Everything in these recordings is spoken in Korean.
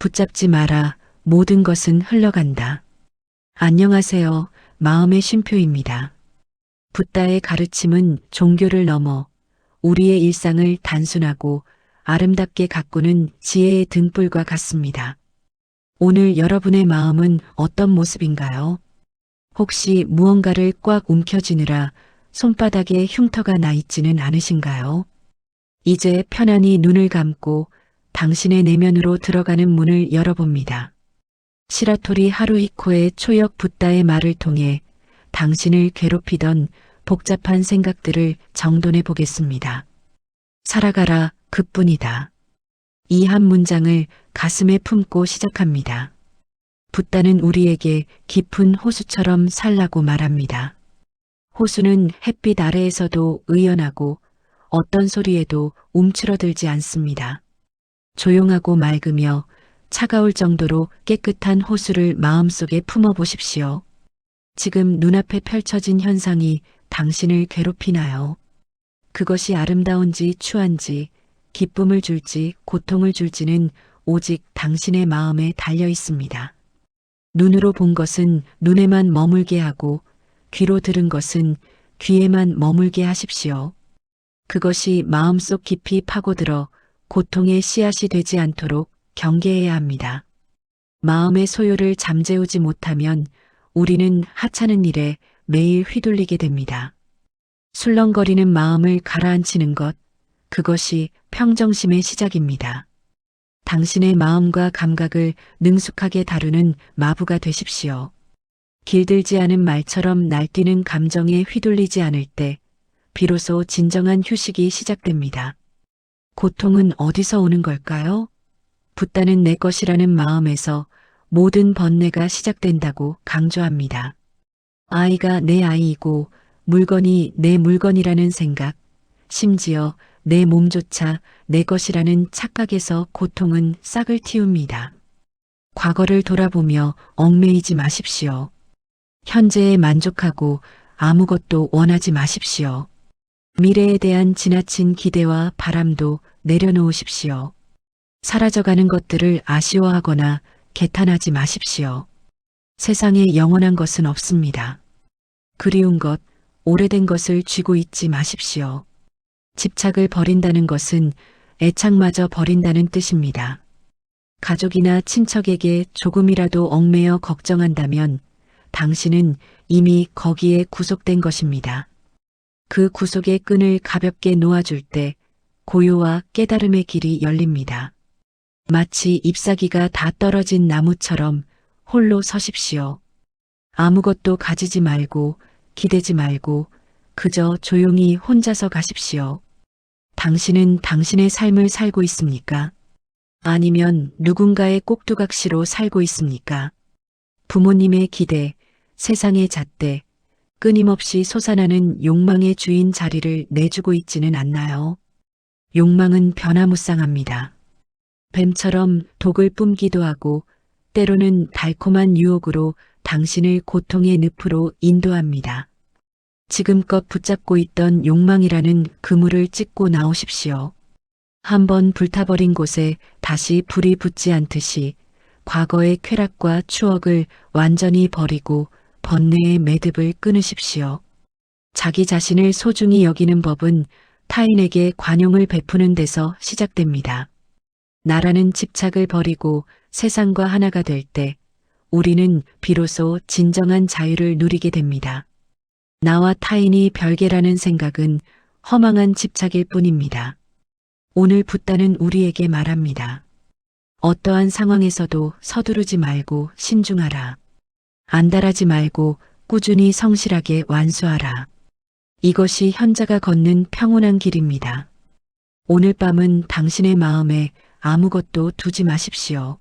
붙잡지 마라. 모든 것은 흘러간다. 안녕하세요. 마음의 쉼표입니다. 붓다의 가르침은 종교를 넘어 우리의 일상을 단순하고 아름답게 가꾸는 지혜의 등불과 같습니다. 오늘 여러분의 마음은 어떤 모습인가요? 혹시 무언가를 꽉 움켜쥐느라 손바닥에 흉터가 나 있지는 않으신가요? 이제 편안히 눈을 감고 당신의 내면으로 들어가는 문을 열어봅니다. 시라토리 하루히코의 초역 붓다의 말을 통해 당신을 괴롭히던 복잡한 생각들을 정돈해 보겠습니다. 살아가라 그뿐이다. 이 한 문장을 가슴에 품고 시작합니다. 붓다는 우리에게 깊은 호수처럼 살라고 말합니다. 호수는 햇빛 아래에서도 의연하고 어떤 소리에도 움츠러들지 않습니다. 조용하고 맑으며 차가울 정도로 깨끗한 호수를 마음속에 품어보십시오. 지금 눈앞에 펼쳐진 현상이 당신을 괴롭히나요? 그것이 아름다운지 추한지, 기쁨을 줄지 고통을 줄지는 오직 당신의 마음에 달려 있습니다. 눈으로 본 것은 눈에만 머물게 하고 귀로 들은 것은 귀에만 머물게 하십시오. 그것이 마음속 깊이 파고들어 고통의 씨앗이 되지 않도록 경계해야 합니다. 마음의 소요를 잠재우지 못하면 우리는 하찮은 일에 매일 휘둘리게 됩니다. 술렁거리는 마음을 가라앉히는 것, 그것이 평정심의 시작입니다. 당신의 마음과 감각을 능숙하게 다루는 마부가 되십시오. 길들지 않은 말처럼 날뛰는 감정에 휘둘리지 않을 때, 비로소 진정한 휴식이 시작됩니다. 고통은 어디서 오는 걸까요? 붓다는 내 것이라는 마음에서 모든 번뇌가 시작된다고 강조합니다. 아이가 내 아이이고 물건이 내 물건이라는 생각, 심지어 내 몸조차 내 것이라는 착각에서 고통은 싹을 틔웁니다. 과거를 돌아보며 얽매이지 마십시오. 현재에 만족하고 아무것도 원하지 마십시오. 미래에 대한 지나친 기대와 바람도 내려놓으십시오. 사라져가는 것들을 아쉬워하거나 개탄하지 마십시오. 세상에 영원한 것은 없습니다. 그리운 것, 오래된 것을 쥐고 있지 마십시오. 집착을 버린다는 것은 애착마저 버린다는 뜻입니다. 가족이나 친척에게 조금이라도 얽매여 걱정한다면 당신은 이미 거기에 구속된 것입니다. 그 구속의 끈을 가볍게 놓아줄 때 고요와 깨달음의 길이 열립니다. 마치 잎사귀가 다 떨어진 나무처럼 홀로 서십시오. 아무것도 가지지 말고 기대지 말고 그저 조용히 혼자서 가십시오. 당신은 당신의 삶을 살고 있습니까? 아니면 누군가의 꼭두각시로 살고 있습니까? 부모님의 기대, 세상의 잣대, 끊임없이 솟아나는 욕망의 주인 자리를 내주고 있지는 않나요? 욕망은 변화무쌍합니다. 뱀처럼 독을 뿜기도 하고 때로는 달콤한 유혹으로 당신을 고통의 늪으로 인도합니다. 지금껏 붙잡고 있던 욕망이라는 그물을 찢고 나오십시오. 한번 불타버린 곳에 다시 불이 붙지 않듯이 과거의 쾌락과 추억을 완전히 버리고 번뇌의 매듭을 끊으십시오. 자기 자신을 소중히 여기는 법은 타인에게 관용을 베푸는 데서 시작됩니다. 나라는 집착을 버리고 세상과 하나가 될 때 우리는 비로소 진정한 자유를 누리게 됩니다. 나와 타인이 별개라는 생각은 허망한 집착일 뿐입니다. 오늘 붓다는 우리에게 말합니다. 어떠한 상황에서도 서두르지 말고 신중하라. 안달하지 말고 꾸준히 성실하게 완수하라. 이것이 현자가 걷는 평온한 길입니다. 오늘 밤은 당신의 마음에 아무것도 두지 마십시오.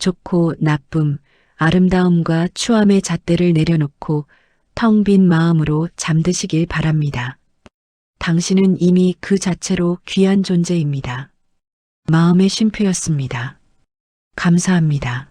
좋고 나쁨, 아름다움과 추함의 잣대를 내려놓고 텅 빈 마음으로 잠드시길 바랍니다. 당신은 이미 그 자체로 귀한 존재입니다. 마음의 쉼표였습니다. 감사합니다.